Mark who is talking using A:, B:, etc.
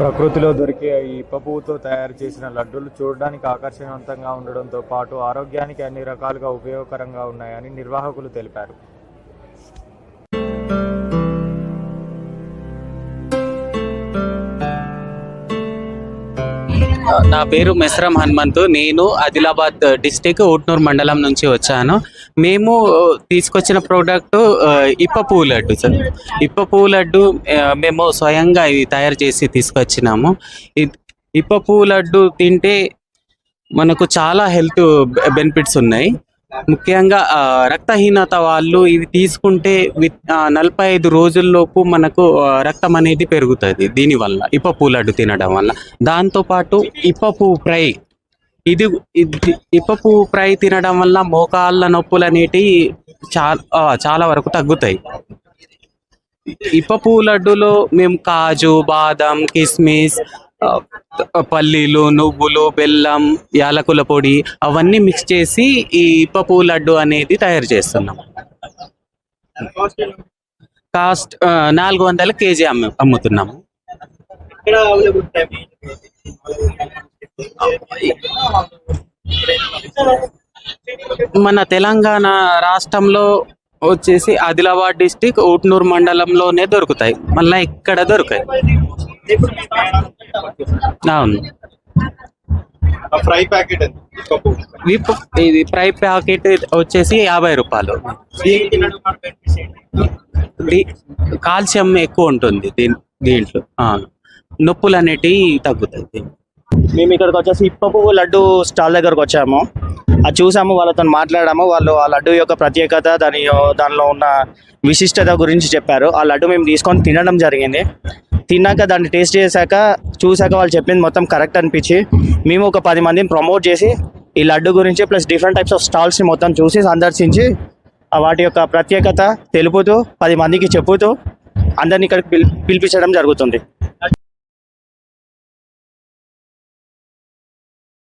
A: ప్రకృతిలో దొరికే ఈ పప్పుతో తయారు చేసిన లడ్డూలు చూడడానికి ఆకర్షణవంతంగా ఉండడంతో పాటు ఆరోగ్యానికి అన్ని రకాలుగా ఉపయోగకరంగా ఉన్నాయని నిర్వాహకులు తెలిపారు.
B: నా పేరు మెస్రం హనుమంతు. నేను ఆదిలాబాద్ డిస్టిక్ ఊట్నూరు మండలం నుంచి వచ్చాను. మేము తీసుకొచ్చిన ప్రోడక్ట్ ఇప్ప పువ్వు లడ్డు సార్. ఇప్ప పువ్వు లడ్డు మేము స్వయంగా ఇది తయారు చేసి తీసుకొచ్చినాము. ఇప్ప పువ్వు లడ్డు తింటే మనకు చాలా హెల్త్ బెనిఫిట్స్ ఉన్నాయి. ముఖ్యంగా ఆ, రక్తహీనత వాళ్ళు ఇవి తీసుకుంటే విత్ నలభై ఐదు రోజుల్లోపు మనకు రక్తం అనేది పెరుగుతుంది దీనివల్ల ఇప్ప పూలడ్డు లడ్డు తినడం వల్ల. దాంతోపాటు ఇప్ప పువ్వు ఫ్రై ఇది ఇప్పపు ఇప్ప పువ్వు ఫ్రై తినడం వల్ల మోకాళ్ళ నొప్పులు అనేటివి చాలా చాలా వరకు తగ్గుతాయి. ఇప్ప పువ్వు లడ్డులో మేము కాజు బాదం కిస్మిస్ పల్లీలు నువ్వులు బెల్లం యాలకుల పొడి అవన్నీ మిక్స్ చేసి ఈ ఇప్ప పువ్వు లడ్డు అనేది తయారు చేస్తున్నాం. కాస్ట్ నాలుగు వందల కేజీ అమ్ము అమ్ముతున్నాము. మన తెలంగాణ రాష్ట్రంలో వచ్చేసి ఆదిలాబాద్ డిస్టిక్ ఊట్నూరు మండలంలోనే దొరుకుతాయి. మళ్ళీ ఇక్కడ దొరకాయి అవును.
C: ఫ్రై ప్యాకెట్
B: ఇది ఫ్రై ప్యాకెట్ వచ్చేసి యాభై రూపాయలు. కాల్షియం ఎక్కువ ఉంటుంది దీని దీంట్లో. నొప్పులు అనేటివి తగ్గుతాయి.
D: మేము ఇక్కడికి వచ్చేసి ఇప్ప పువ్వు లడ్డు స్టాల్ దగ్గరకు వచ్చాము. అది చూసాము వాళ్ళతో మాట్లాడాము. వాళ్ళు ఆ లడ్డు యొక్క ప్రత్యేకత దాని దానిలో ఉన్న విశిష్టత గురించి చెప్పారు. ఆ లడ్డు మేము తీసుకొని తినడం జరిగింది. తిన్నాక దాన్ని టేస్ట్ చేశాక చూశాక వాళ్ళు చెప్పింది మొత్తం కరెక్ట్ అనిపించి మేము ఒక పది మందిని ప్రమోట్ చేసి ఈ లడ్డు గురించి ప్లస్ డిఫరెంట్ టైప్స్ ఆఫ్ స్టాల్స్ని మొత్తం చూసి సందర్శించి వాటి యొక్క ప్రత్యేకత తెలుపుతూ పది మందికి చెప్పుతూ అందరినీ ఇక్కడికి పిలి పిలిపించడం జరుగుతుంది.